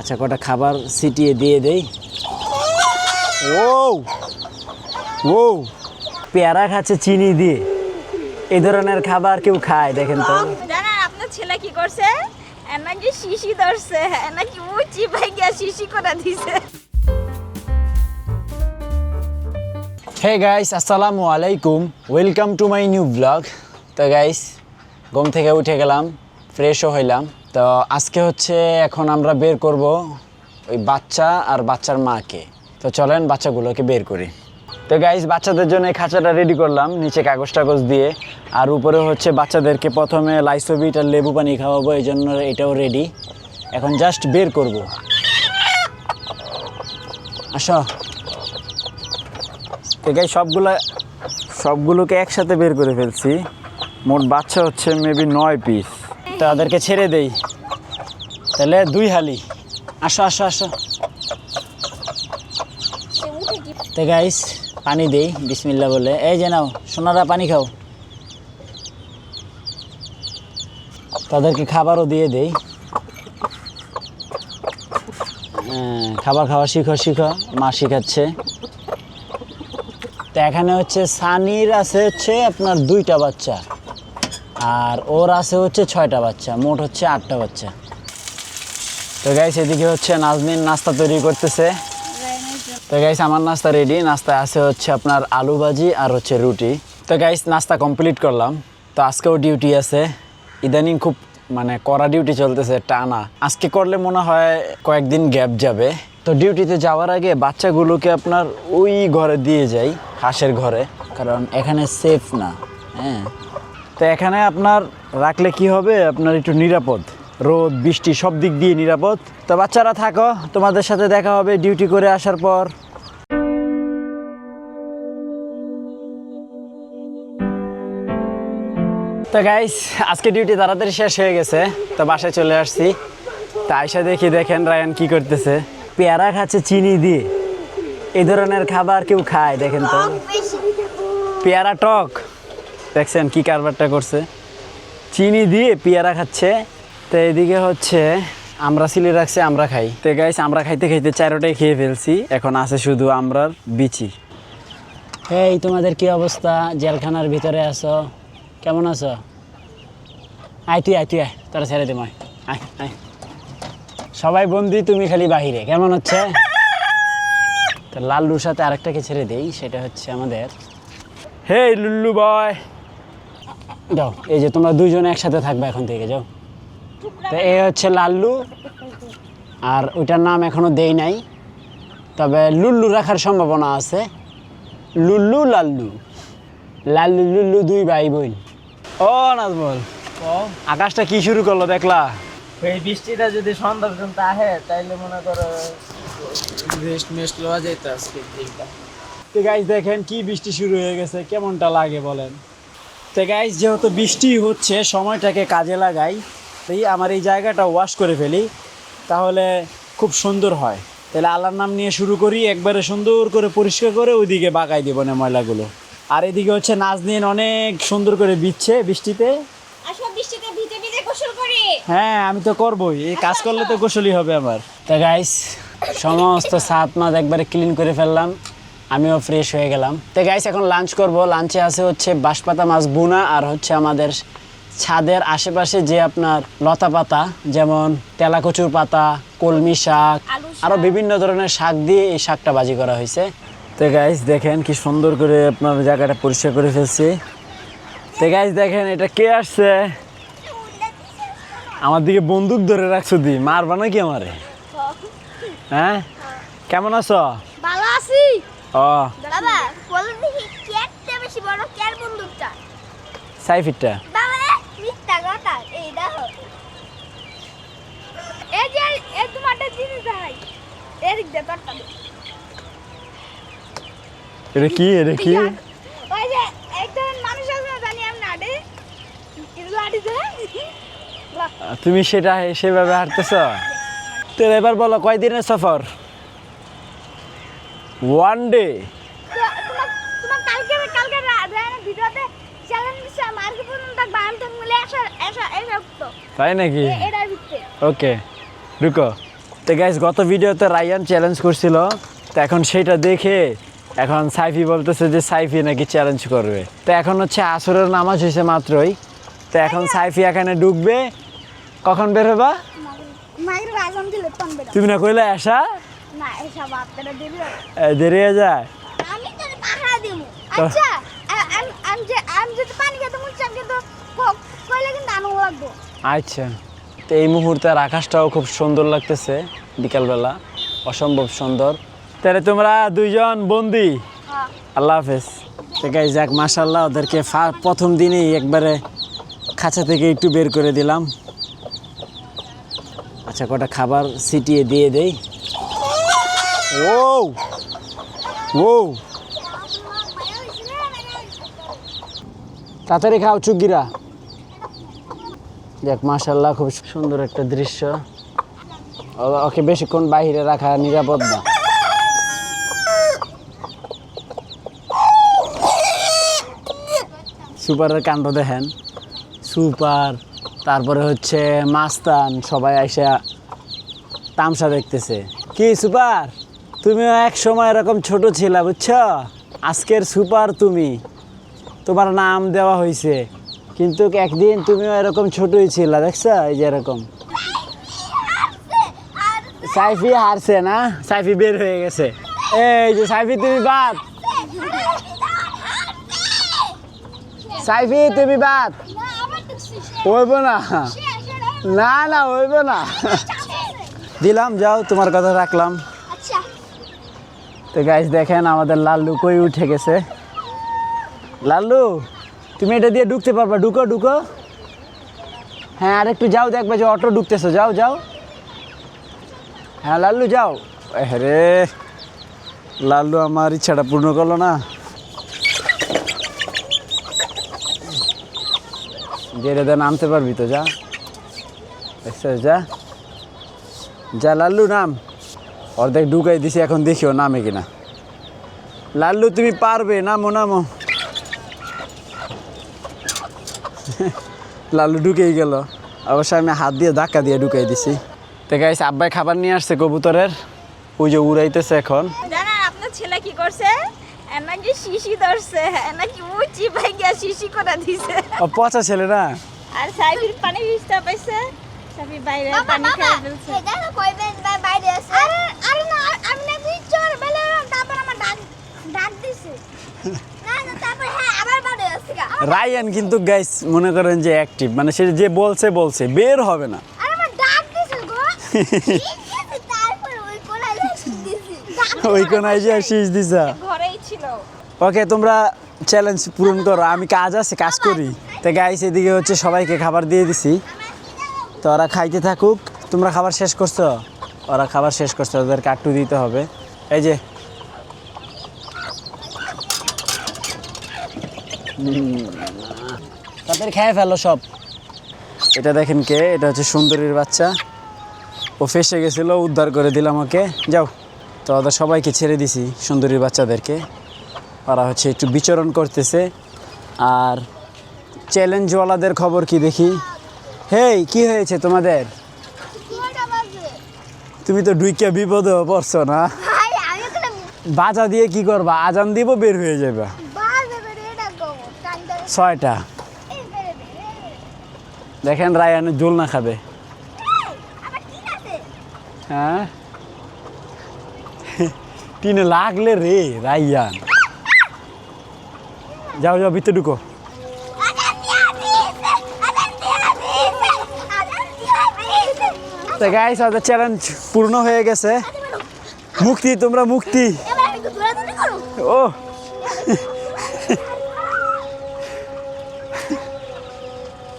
আচ্ছা কটা খাবার ছিটিয়ে দিয়ে দেই? ও ও পেয়ারা খাচ্ছে চিনি দিয়ে। এই ধরনের খাবার কেউ খায় দেখেন তো। জানেন আপনার ছেলে কি করছে? এ নাকি শিশি ধরছে। এ নাকি উচি ভাই গিয়া শিশি করে দিছে। হে গাইস আসসালামু আলাইকুম। Welcome to my new blog তো গাইস ঘুম থেকে উঠে গেলাম ফ্রেশও হইলাম। তো আজকে হচ্ছে এখন আমরা বের করব ওই বাচ্চা আর বাচ্চার মাকে। তো চলেন বাচ্চাগুলোকে বের করি। তো গাইস বাচ্চাদের জন্য এই খাঁচাটা রেডি করলাম, নিচে কাগজ টাগজ দিয়ে। আর উপরে হচ্ছে বাচ্চাদেরকে প্রথমে লাইসোবিট আর লেবু পানি খাওয়াবো, এই জন্য এটাও রেডি এখন জাস্ট বের করব। আসো। তো গাই সবগুলো সবগুলোকে একসাথে বের করে ফেলছি। মোট বাচ্চা হচ্ছে মেবি নয় পিস তাদেরকে ছেড়ে দেই। তাহলে দুই হালি। আসো আসো আসো। তো গাইস পানি দেই বিসমিল্লা বলে। এই যে নাও সোনারা পানি খাও। তাদেরকে খাবারও দিয়ে দেই। হ্যাঁ, খাবার খাওয়া শিখো শিখো। মা শিখাচ্ছে। তো এখানে হচ্ছে সানির আছে হচ্ছে আপনার দুইটা বাচ্চা। আর ওর আছে হচ্ছে ছয়টা বাচ্চা, মোট হচ্ছে আটটা বাচ্চা। তো গাইস এদিকে হচ্ছে নাজনীন নাস্তা তৈরি করতেছে। তো গাইস আমার নাস্তা রেডি নাস্তা আছে হচ্ছে আপনার আলু ভাজি আর হচ্ছে রুটি। তো গাইস নাস্তা কমপ্লিট করলাম। তো আজকেও ডিউটি আছে। ইদানিং খুব মানে কড়া ডিউটি চলতেছে, টানা। আজকে করলে মনে হয় কয়েকদিন গ্যাপ যাবে। তো ডিউটিতে যাওয়ার আগে বাচ্চাগুলোকে আপনার ওই ঘরে দিয়ে যাই, হাঁসের ঘরে। কারণ এখানে সেফ না হ্যাঁ। তো এখানে আপনার রাখলে কি হবে? আপনার একটু নিরাপদ। রোদ বৃষ্টি সব দিক দিয়ে নিরাপদ। তো বাচ্চারা থাকো তোমাদের সাথে দেখা হবে ডিউটি করে আসার পর। তো গাইস আজকে ডিউটি তাড়াতাড়ি শেষ হয়ে গেছে তো বাসায় চলে আসছি। তা আইসা দেখি দেখেন রায়ান কি করতেছে। পেয়ারা খাচ্ছে চিনি দিয়ে। এই ধরনের খাবার কেউ খায় দেখেন তো। পেয়ারা টক। দেখছেন কি কারবারটা করছে? চিনি দিয়ে পেয়ারা খাচ্ছে। তো এদিকে হচ্ছে আমরা সিলে রাখছে আমরা খাই। তো গাইস আমরা খাইতে খাইতে চারোটাই খেয়ে ফেলছি। এখন আছে শুধু আমরার বিচি। এই তোমাদের কি অবস্থা? জেলখানার ভিতরে আছো? কেমন আছো? আয় তুই আয় তুই আয়। তোরা ছেড়ে দে আয় আয়। সবাই বন্দি তুমি খালি বাহিরে। কেমন হচ্ছে? তো লাল্লুর সাথে আরেকটাকে ছেড়ে দেই সেটা হচ্ছে আমাদের। হে লুল্লু বয় যাও এই যে তোমরা দুইজনে একসাথে থাকবে এখন থেকে যাও। তো এই হচ্ছে লাল্লু আর ওইটার নাম এখনও দেই নাই তবে লুল্লু রাখার সম্ভাবনা আছে। লুল্লু লাল্লু। লাল্লু লুল্লু দুই ভাই বোন। ও নাজমল আকাশটা কি শুরু করল দেখলা? এই বৃষ্টিটা যদি সন্ধ্যা পর্যন্ত আহে তাইলে মনে করো রেস্ট মেস্ট লওয়া যেত আজকে দিনটা। তো গাইজ দেখেন কি বৃষ্টি শুরু হয়ে গেছে কেমনটা লাগে বলেন? তো গাইজ যেহেতু বৃষ্টি হচ্ছে সময়টাকে কাজে লাগাই তাই আমার এই জায়গাটা ওয়াশ করে ফেলি তাহলে খুব সুন্দর হয়। তাহলে আল্লাহর নাম নিয়ে শুরু করি একবারে সুন্দর করে পরিষ্কার করে ওইদিকে বাগাই দেবো না ময়লাগুলো। আর এদিকে হচ্ছে নাজনীন অনেক সুন্দর করে বিচ্ছে বৃষ্টিতে। হ্যাঁ আমি তো করবোই এই কাজ করলে তো গোসলই হবে আমার। তা গাইস সমস্ত সাত মাছ একবারে ক্লিন করে ফেললাম। আমিও ফ্রেশ হয়ে গেলাম। তো গাইস এখন লাঞ্চ করব। লাঞ্চে আছে হচ্ছে বাঁশপাতা মাছ বুনা আর হচ্ছে আমাদের ছাদের আশেপাশে যে আপনার লতা পাতা যেমন তেলাকচুর পাতা কলমি শাক আরও বিভিন্ন ধরনের শাক দিয়ে এই শাকটা বাজি করা হয়েছে। তো গাইস দেখেন কি সুন্দর করে আপনার জায়গাটা পরিষ্কার করে ফেলছি। তো গাইস দেখেন এটা কে আসছে? আমার দিকে বন্দুক ধরে রাখছো দি। মারবা নাকি আমারে? হ্যাঁ? কেমন আছো? বাবা বলুন দেখি কেটটা বেশি বড় কেয়ার বন্দুকটা সাইফিটটা বাবা মিথ্যা কথা এই দেখো। এই যে এই তোমারটা জিনিস দেখাই। এদিক দে তোরটা এটা কি এটা কি? ওই যে একজন মানুষ আছে জানি আমি নাডে কিন্তু দে তুমি সেটা সেভাবে হাঁটতেছ? তো এবার বলো কয়দিনের সফর? ওয়ান ডে তাই নাকি? ওকে রুকো তো গাইজ গত ভিডিওতে রায়ান চ্যালেঞ্জ করছিল তো এখন সেটা দেখে এখন সাইফি বলতেছে যে সাইফি নাকি চ্যালেঞ্জ করবে। তো এখন হচ্ছে আসরের নামাজ হয়েছে মাত্রই। তো এখন সাইফি এখানে ঢুকবে। কখন বের হবা? মায়ের রাজন দিলে পান বেড়া তুমি না কইলে আসা না এসব আপনারা দেবে দেরি হয়ে যায়? আমি তোর পাহারা দিব আচ্ছা আমি আমি যে আমি যদি পানি খেতে মুচ্ছি আমি কিন্তু কইলে কিন্তু আনন্দ লাগবো আচ্ছা তো এই মুহূর্তের আকাশটাও খুব সুন্দর লাগতেছে বিকালবেলা অসম্ভব সুন্দর। তাহলে তোমরা দুইজন বন্দি। হ্যাঁ। আল্লাহ হাফেজ। গাই যাক মাসাল্লাহ ওদেরকে প্রথম দিনেই একবারে খাঁচা থেকে একটু বের করে দিলাম। আচ্ছা কটা খাবার সিটিয়ে দিয়ে দেই। ও ও তাড়াতাড়ি খাও, চুগিরা। দেখ মাশাল্লাহ খুব সুন্দর একটা দৃশ্য। ওকে বেশিক্ষণ বাইরে রাখা নিরাপদ না। সুপারের কাণ্ড দেখেন। সুপার, তারপরে হচ্ছে মাস্তান, সবাই এসে তামসা দেখতেছে। কি, সুপার? তুমিও এক সময় এরকম ছোট ছিলা, বুঝছ? আজকের সুপার তুমি। তোমার নাম দেওয়া হয়েছে কিন্তু একদিন তুমিও এরকম ছোটই ছিলা, দেখছ? এই যে এরকম। সাইফি হারছে না? সাইফি বের হয়ে গেছে। এই যে সাইফি, তুমি বাদ। সাইফি, তুমি বাদ। হইব না। না না হইব না। দিলাম, যাও, তোমার কথা রাখলাম। তো গাইস দেখেন আমাদের লাল্লু কই উঠে গেছে? লাল্লু, তুমি এটা দিয়ে ঢুকতে পারবা। ঢুকো ঢুকো। হ্যাঁ আর একটু যাও, দেখবে যে অটো ঢুকতেছো। যাও যাও। হ্যাঁ লাল্লু, যাও। রে, লাল্লু আমার ইচ্ছাটা পূর্ণ করল না। জেরে দেন নামতে পারবি তো, যা। যা। যা, লাল্লু, নাম। অর্ধেক ঢুকাই দিছি এখন দেখিও নামে কিনা। লাল্লু তুমি পারবে? নামো নামো। লাল্লু ঢুকেই গেল। অবশ্য আমি হাত দিয়ে ধাক্কা দিয়ে ঢুকাই দিছি। তো গাইস আব্বাই খাবার নিয়ে আসছে কবুতরের। ওই যে উড়াইতেছে এখন। জানেন আপনার ছেলে কি করছে? এর নাকি শিশি ধরছে। এর নাকি উচি ভাইগা শিশি করে দিছে। ও পচা ছেলে না? আর সাইফির পানি ভিজতে পাইছে। সাইফি বাইরে পানি খেয়ে ফেলছে বেঞ্চ বাই বাইরে আছে আরে আরে না আমি না বিচর বেলে তারপর আমার ডাক ডাক দিছে না না তারপর হ্যাঁ আবার বাইরে আছে গা রায়ান কিন্তু গাইস মনে করেন যে অ্যাক্টিভ মানে সে যে বলছে বলছে বের হবে না। আর আমার ডাক দিছে গো। তারপর ওই কোনায় দিছি ওই কোনায় যে শীষ দিছা। ওকে তোমরা চ্যালেঞ্জ পূরণ করো। আমি কাজ আছে কাজ করি। তো গাইস এদিকে হচ্ছে সবাইকে খাবার দিয়ে দিছি। তো ওরা খাইতে থাকুক। তোমরা খাবার শেষ করছ? ওরা খাবার শেষ করছে ওদের কাট্টু দিতে হবে। এই যে। হুম, তাড়াতাড়ি খেয়ে ফেলো সব। এটা দেখেন কে? এটা হচ্ছে সুন্দরীর বাচ্চা। ও ফেসে গেছিল উদ্ধার করে দিলাম ওকে যাও তো ওদের সবাইকে ছেড়ে দিছি সুন্দরীর বাচ্চাদেরকে। ওরা হচ্ছে একটু বিচরণ করতেছে। আর চ্যালেঞ্জওয়ালাদের খবর কি দেখি? হেই কি হয়েছে তোমাদের? তুমি তো ডুইকে বিপদে পড়ছো না? ভাই আমি তো বাজা দিয়ে কি করবা? আজান দিব বের হয়ে যাবে ছয়টা। দেখেন রায়ানের জোল না খাবে। হ্যাঁ? টিনে লাগলে রে রাইয়ান যাও যাও ভিতরে ঢুকো। তো গাইস আমাদের চ্যালেঞ্জ পূর্ণ হয়ে গেছে। মুক্তি তোমরা মুক্তি। ও।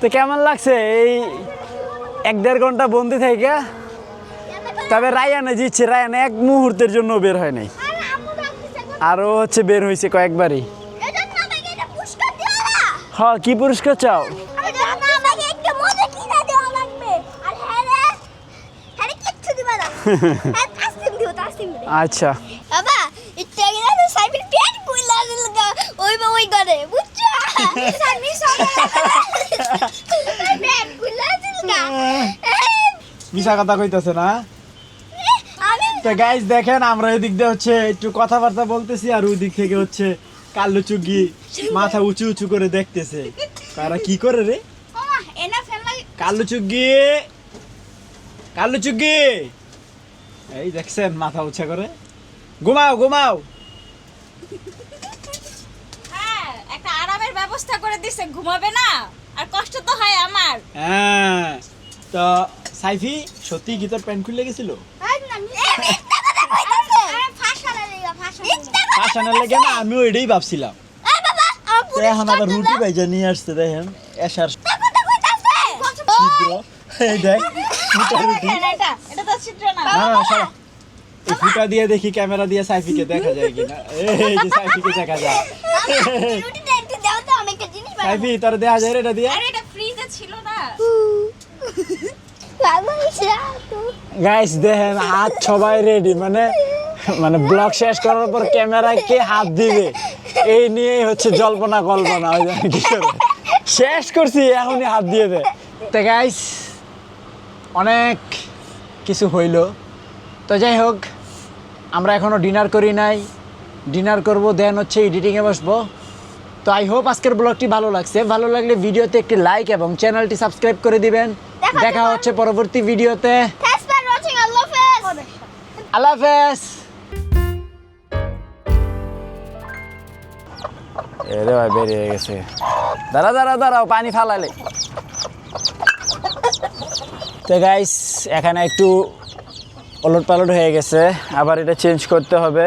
তো কেমন লাগছে এই এক দেড় ঘণ্টা বন্দি থেকে তবে রায়ানে জিতছে রায়ান এক মুহূর্তের জন্য বের হয় নাই। আরও হচ্ছে বের হয়েছে কয়েকবারই। এটা না আমাকে এটা পুষ্কার দিও না। হ কি পুরস্কার চাও? হ্যাঁ হ্যাঁ হ্যাঁ আচ্ছা। বাবা ওই ওই করে বুঝছ? মিশা কথা কইতেছে না? তো গাইজ দেখেন আমরা এদিক দিয়ে হচ্ছে একটু কথাবার্তা বলতেছি আর ওই দিক থেকে হচ্ছে কাল্লু চুগি মাথা উঁচু উঁচু করে দেখতেছে। তারা কি করে রে? কাল্লু চুগি! কাল্লু চুগি! এই দেখছেন মাথা উঁচা করে। ঘুমাও ঘুমাও! হ্যাঁ একটা আরামের ব্যবস্থা করে দিছে, ঘুমাবে না? আর কষ্ট তো হয় আমার। হ্যাঁ তো সাইফি সত্যি কি তোর প্যান্ট খুলে গেছিল? ফাঁসালে লাগা না আমিও এটাই ভাবছিলাম। এখন আবার রুটি ভাইজা নিয়ে আসছে দেখেন এসার। এই দেখ ফুটা রুটি। এই ফুটা দিয়ে দেখি ক্যামেরা দিয়ে সাইফিকে দেখা যায় কিনা। এই যে সাইফিকে দেখা যায়। সাইফি তোর দেখা যায় রে এটা দিয়ে। আরে এটা ফ্রিজে ছিল না। গাইস দেখেন হাত সবাই রেডি মানে মানে ব্লগ শেষ করার পর ক্যামেরায় কে হাত দিবে? এই নিয়েই হচ্ছে জল্পনা কল্পনা ওই কি শেষ করছি এখনই হাত দিয়ে দে। তো গাইস অনেক কিছু হইল। তো যাই হোক আমরা এখনও ডিনার করি নাই। ডিনার করব দেন হচ্ছে এডিটিংয়ে বসবো। তো আই হোপ আজকের ব্লগটি ভালো লাগছে। ভালো লাগলে ভিডিওতে একটি লাইক এবং চ্যানেলটি সাবস্ক্রাইব করে দিবেন। দেখা হচ্ছে পরবর্তী ভিডিওতে। আল্লাহ হাফেজ। এরে ভাই বেরিয়ে গেছে। দাঁড়া দাঁড়া দাঁড়াও পানি ফালালে। তো গাইস এখানে একটু ওলট পালট হয়ে গেছে। আবার এটা চেঞ্জ করতে হবে।